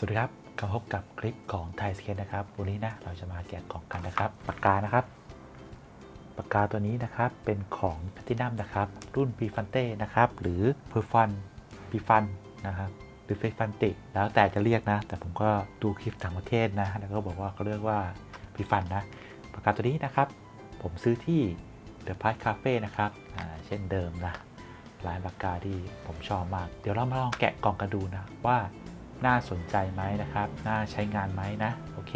สวัสดีครับกลับพบกับคลิปของไทยสเก็ตนะครับ วันนี้นะเราจะมาแกะกล่องกันนะครับปากกานะครับปากกาตัวนี้นะครับเป็นของแพทินัมนะครับ รุ่น p ีฟันเต้นะครับหรือเพอร์ฟันปีฟันนะครับหรือเฟฟันติแล้วแต่จะเรียกนะ แต่ผมก็ดูคลิปต่างประเทศนะ แล้วก็บอกว่าเขาเรียกว่าปีฟันนะปากกาตัวนี้นะครับ ผมซื้อที่เดอะพาร์คาเฟ่นะครับเช่นเดิมนะร้านปากกาที่ผมชอบมาก เดี๋ยวเรามาลองแกะกล่องกันดูนะว่า น่าสนใจไหมนะครับ น่าใช้งานไหมนะ โอเค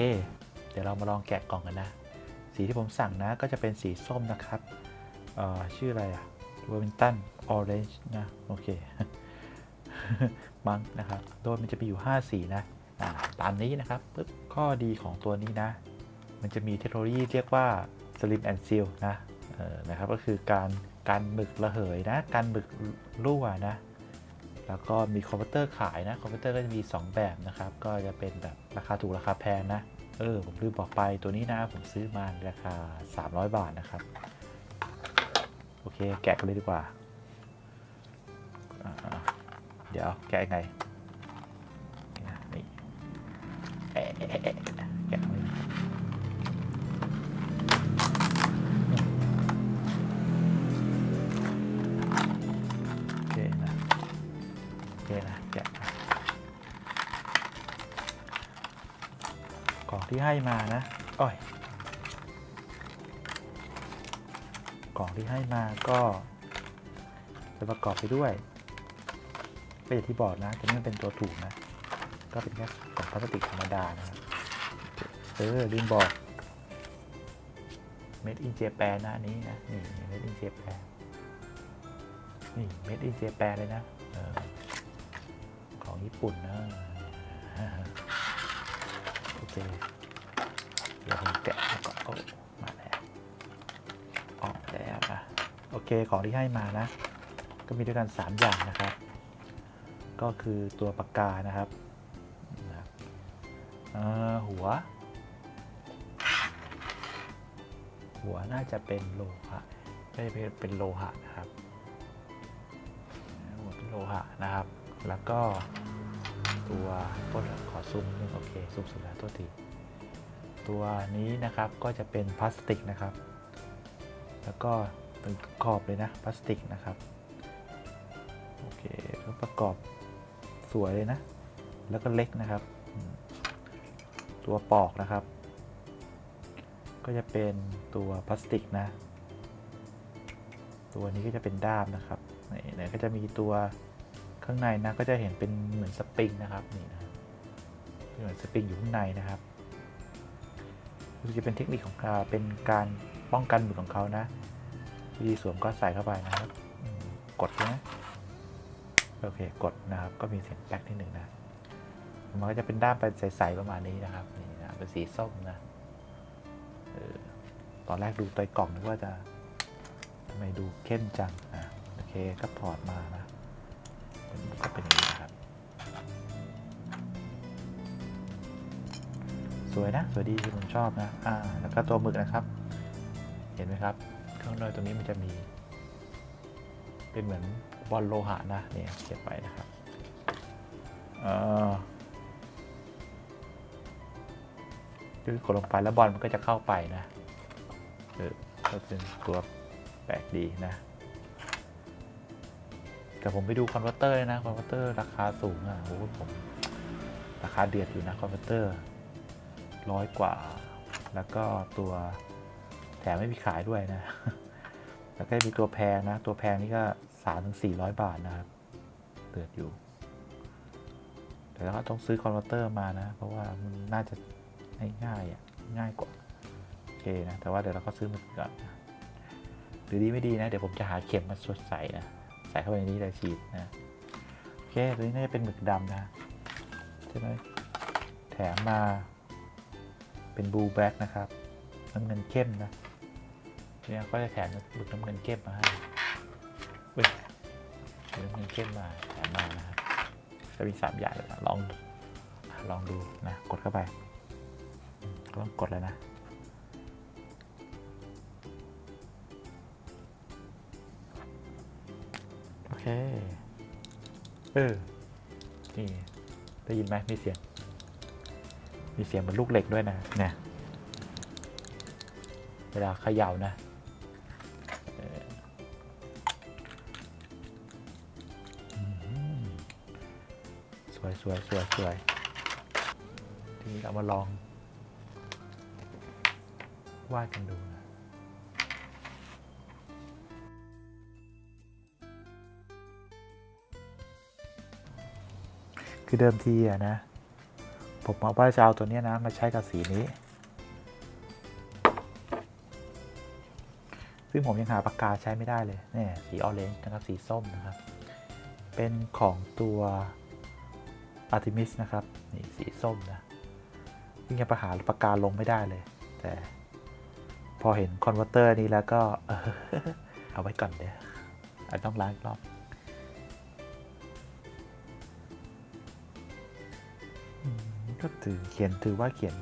เดี๋ยวเรามาลองแกะกล่องกันนะ สีที่ผมสั่งนะก็จะเป็นสีส้มนะครับเอ่อชื่ออะไรอะเวอร์มินตันออเรนจ์นะ โอเค มั้งนะครับ โดยมันจะมีอยู่ 5 สีนะอ่าตามนี้นะครับปึ๊บข้อดีของตัวนี้นะ มันจะมีเทคโนโลยีเรียกว่า Slim and Seal นะเออนะครับ ก็คือการการหมึกระเหยนะ การหมึกรั่วนะ แล้วก็มีคอมพิวเตอร์ขายนะ คอมพิวเตอร์ก็จะมี 2 แบบนะครับ ก็จะเป็นแบบราคาถูกราคาแพงนะ เออ ผมลืมบอกไปตัวนี้นะ ผมซื้อมาราคา 300 บาทนะครับ โอเค แกะกันเลยดีกว่าาเดี๋ยวแกะยังไงนี่ กล่องที่ให้มานะอ้อยกล่องที่ให้มาก็จะประกอบไปด้วยก็อย่างที่บอกนะตัวนี้มันเป็นตัวถูกนะ ก็เป็นแค่กล่องพลาสติกธรรมดานะครับเออลืมบอก Made in Japan นนะนี้นะนี่ Made in Japan นี่ Made in Japan เลยนะออของญี่ปุ่นนะ โอเคเดี๋ยวผมแกะแล้วก็โอ้มาแล้วออกแล้วนะโอเคของที่ให้มานะ ก็มีด้วยกัน 3 อย่างนะครับ ก็คือตัวปากกานะครับหัว หัวน่าจะเป็นโลหะไม่เป็นเป็นโลหะนะครับหัวเป็นโลหะนะครับ แล้วก็ ตัวต้นขอซูมนึงโอเคซูมสุดแล้วตัวทีตัวนี้นะครับก็จะเป็นพลาสติกนะครับ แล้วก็เป็นขอบเลยนะพลาสติกนะครับโอเคแล้วประกอบสวยเลยนะ แล้วก็เล็กนะครับ ตัวปอกนะครับ ก็จะเป็นตัวพลาสติกนะ ตัวนี้ก็จะเป็นด้ามนะครับนี่เนี่ยก็จะมีตัว ข้างในนะก็จะเห็นเป็นเหมือนสปริงนะครับนี่นะเหมือนสปริงอยู่ข้างในนะครับรู้สึกจะเป็นเทคนิคของเขาเป็นการป้องกันหมุดของเขานะวิธีสวมก็ใส่เข้าไปนะครับ กดใช่ไหมโอเคกดนะครับ ก็มีเสียงแป๊กที่หนึ่งนะมันก็จะเป็นด้ามไปใสๆประมาณนี้นะครับนี่นะเป็นสีส้มนะออตอนแรกดูตัวกล่องนึกว่าจะทำไมดูเข้มจังอะโอเคก็ถอดมานะ ก็เป็นอย่างนี้นะครับ สวยนะสวยดีที่ผมชอบนะอ่าแล้วก็ตัวหมึกนะครับ เห็นไหมครับข้างในตรงนี้มันจะมี เป็นเหมือนบอลโลหะนะเนี่ยเก็บไว้นะครับเออคือกดลงไปแล้วบอลมันก็จะเข้าไปนะเออก็เป็นตัวแปลกดีนะ แต่ผมไปดูคอนเวอร์เตอร์เลยนะคอนเวอร์เตอร์ราคาสูงอะโอ้ผมราคาเดือดอยู่นะคอนเวอร์เตอร์ร้อยกว่า แล้วก็ตัวแถมไม่มีขายด้วยนะ แล้วก็มีตัวแพงนะ ตัวแพงนี่ก็สามถึงสี่ร้อยบาทนะครับเดือดอยู่ แต่แล้วก็ต้องซื้อคอนเวอร์เตอร์มานะ เพราะว่ามันน่าจะง่ายๆอะง่ายกว่าโอเคนะ แต่ว่าเดี๋ยวเราก็ซื้อมาก่อนนะหรือดีไม่ดีนะ เดี๋ยวผมจะหาเข็มมาสดใส่นะ ใส่เข้าไปในนี้เลยฉีดนะโอเคตัวนี้น่าจะเป็นหมึกดำนะใช่ไหมแถมมาเป็นบูแบล็กนะครับน้ำเงินเข้มนะเนี่ยก็จะแถมหมึกน้ำเงินเข้มมาให้เว้ยน้ำเงินเข้มมาแถมมานะครับจะมีสามอย่างเลยนะลองลองดูนะกดเข้าไปต้องกดเลยนะ เค เออ นี่ ได้ยินไหมมีเสียง มีเสียงเหมือนลูกเหล็กด้วยนะ เนี่ย เวลาเขย่านะสวยสวยสวยสวยทีนี้เรามาลองวาดกันดู คือเดิมทีอะนะ ผมเอาว่าจะเอาตัวนี้นะ มาใช้กับสีนี้ ซึ่งผมยังหาปากกาใช้ไม่ได้เลยเนี่ยสีออเรนจ์นะครับสีส้มนะครับ เป็นของตัว Artemis นะครับนี่สีส้มนะยิ่งยังหาปากกาลงไม่ได้เลย แต่พอเห็นคอนเวอร์เตอร์นี้แล้วก็เอาไว้ก่อนเดี๋ยวอาจต้องล้างอีกรอบ ก็ถือเขียนถือว่าเขียน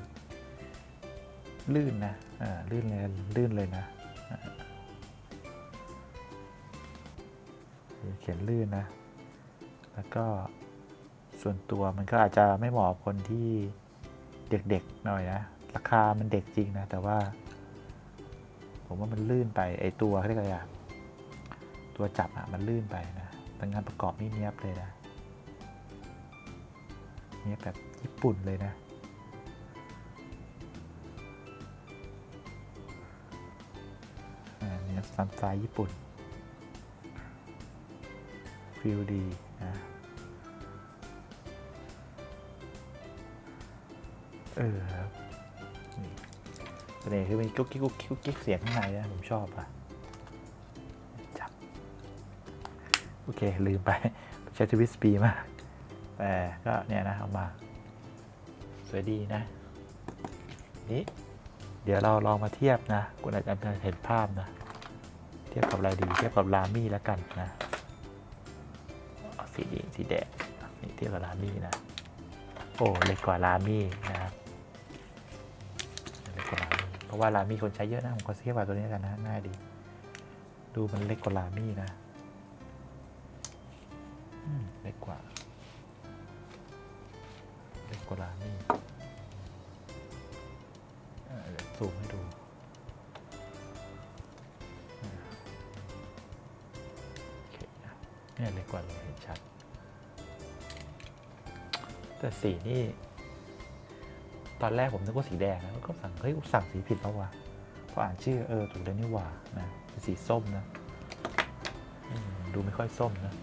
ลื่นนะอ่าลื่นเลยลื่นเลยนะเขียนลื่นนะ แล้วก็ส่วนตัวมันก็อาจจะไม่เหมาะคนที่เด็กๆหน่อยนะ ราคามันเด็กจริงนะ แต่ว่า ผมว่ามันลื่นไปไอตัวเขาเรียกอะไรอะตัวจับอะมันลื่นไปนะแต่งานประกอบนี่เนี้ยบเลยนะเนี่ยแบบ ญี่ปุ่นเลยนะอ่าเนี่ยซันไซญี่ปุ่น ฟิลดีนะเออครับนี่ประเด็นคือมีกุ๊กกิ๊กกุ๊กกิ๊กกุ๊กกิ๊กเสียงข้างในนะผมชอบอะจับ โอเค ลืมไป ใช้ทวิสปีมาก แต่ก็เนี่ยนะ เอามา สวยดีนะนี่เดี๋ยวเราลองมาเทียบนะคุณอาจจะเห็นภาพนะ เทียบกับอะไรดี เทียบกับลามี่แล้วกันนะสีนี้สีแดงนี่เทียบกับลามี่นะ โอ้เล็กกว่าลามี่นะครับเล็กกว่าลามี่เพราะว่าลามี่คนใช้เยอะนะผมขอเทียบกับตัวนี้กันนะง่ายดี ดูมันเล็กกว่าลามี่นะเล็กกว่าเล็กกว่าลามี่ ซูมให้ดูโอเคนะเนี่ยเล็กกว่าเลยเห็นชัด แต่สีนี่ ตอนแรกผมนึกว่าสีแดงนะแล้วก็สั่ง เฮ้ยสั่งสีผิดแล้ววะพออ่านชื่อเออถูกแล้วนี่หว่านะเป็นสีส้มนะดูไม่ค่อยส้มนะ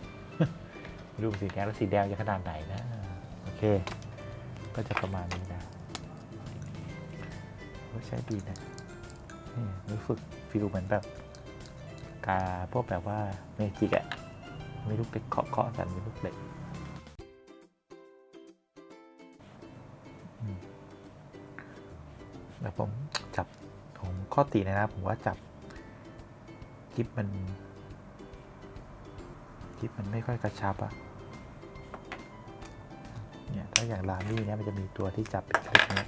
ดูสีแดงแล้วสีแดงจะขนาดไหนนะ โอเค ก็จะประมาณนี้นะ ก็ใช้ดีนะนี่รู้สึกฟิลเหมือนแบบกาพวกแบบว่าเมจิกอะมีลูกเล็กเคาะเคาะกันมีลูกเล็กอืมแต่ผมจับของข้อตีนะนะผมว่าจับกิฟมันกิฟมันไม่ค่อยกระชับอะเนี่ยถ้าอย่างลามี่เนี่ยมันจะมีตัวที่จับเป็นคลิปเนี้ย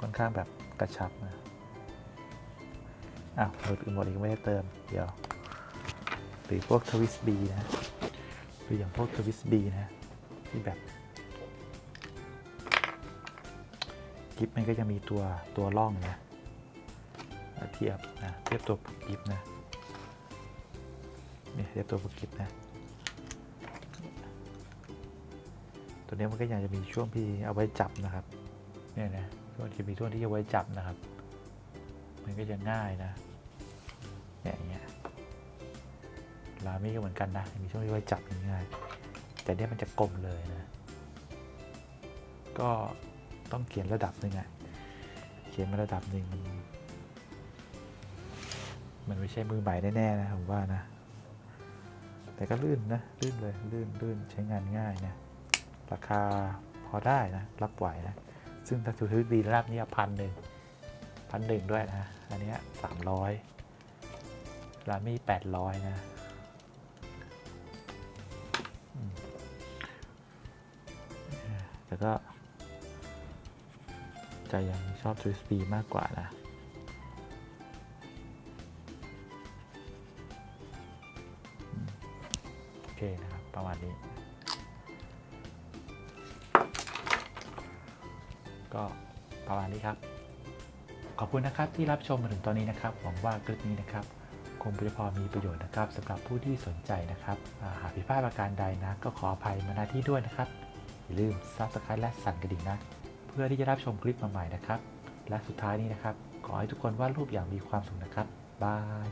ค่อนข้างแบบกระชับนะอ้าวหมดหมดอีกไม่ได้เติม เดี๋ยว หรือพวกทวิสบีนะหรืออย่างพวกทวิสบีนะที่แบบกิฟมันก็จะมีตัวตัวร่องนะเทียบนะเทียบตัวกิฟนะนี่เทียบตัวกิฟนะตัวนี้มันก็ยังจะมีช่วงที่เอาไว้จับนะครับเนี่ยนะ ช่วงที่มีช่วงที่เอาไว้จับนะครับ มันก็จะง่ายนะเนี่ยอย่างเงี้ยลามี่ก็เหมือนกันนะ มีช่วงที่ไว้จับง่าย แต่เนี่ยมันจะกลมเลยนะ ก็ต้องเขียนระดับหนึ่งอะเขียนมาระดับหนึ่งมันมันไม่ใช่มือใหม่แน่ๆนะผมว่านะ แต่ก็ลื่นนะ ลื่นเลย ลื่นลื่นใช้งานง่ายนะ ราคาพอได้นะ รับไหวนะ ซึ่งถ้าถือถือดีระดับนี้พันหนึ่งพันหนึ่งด้วยนะ อันนี้สามร้อยลามี่แปดร้อยนะแต่ก็ใจยังชอบทริสปีมากกว่านะ โอเคนะครับ ประมาณนี้ ก็ประมาณนี้ครับ ขอบคุณนะครับที่รับชมมาถึงตอนนี้นะครับ หวังว่าคลิปนี้นะครับ คงจะพอมีประโยชน์นะครับสำหรับผู้ที่สนใจนะครับหากผิดพลาดประการใดนะ ก็ขออภัยมาณที่ด้วยนะครับ อย่าลืม Subscribe และสั่นกระดิ่งนะ เพื่อที่จะรับชมคลิปใหม่ๆนะครับ และสุดท้ายนี้นะครับ ขอให้ทุกคนวาดรูปอย่างมีความสุขนะครับบาย